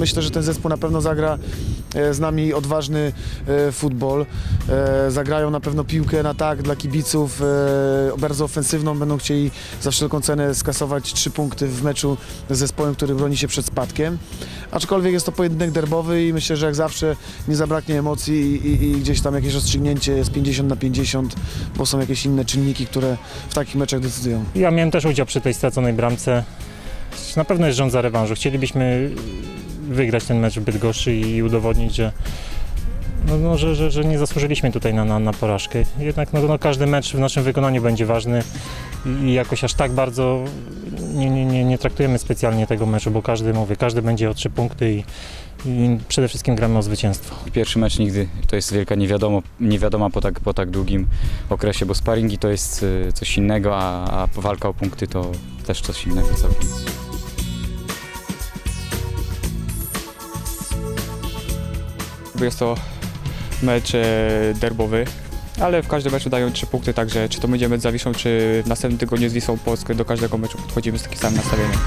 myślę, że ten zespół na pewno zagra e, z nami odważny e, futbol. E, Zagrają na pewno piłkę na tak dla kibiców, bardzo ofensywną, będą chcieli za wszelką cenę skasować trzy punkty w meczu z zespołem, który broni się przed spadkiem. Aczkolwiek jest to pojedynek derbowy i myślę, że jak zawsze nie zabraknie emocji i, i, i gdzieś tam jakieś rozstrzygnięcie jest 50 na 50, bo są jakieś inne czynniki, które w takich meczach decydują. Ja miałem też udział przy tej straconej bramce. Na pewno jest rządza rewanżu. Chcielibyśmy wygrać ten mecz w Bydgoszczy i udowodnić, że, no, no, że, że, że nie zasłużyliśmy tutaj na, na, na porażkę. Jednak no, no, każdy mecz w naszym wykonaniu będzie ważny i, jakoś aż tak bardzo nie, nie, nie, nie traktujemy specjalnie tego meczu, bo każdy, mówię, każdy będzie o trzy punkty i, i przede wszystkim gramy o zwycięstwo. Pierwszy mecz nigdy to jest wielka niewiadomo, niewiadoma po tak, po tak długim okresie, bo sparingi to jest y, coś innego, a, a walka o punkty to też coś innego całkiem. Jest to mecz e, derbowy, ale w każdym meczu dają trzy punkty, także czy to będziemy z Zawiszą, czy w następnym tygodniu z Wisłą Polskę, do każdego meczu podchodzimy z takim samym nastawieniem.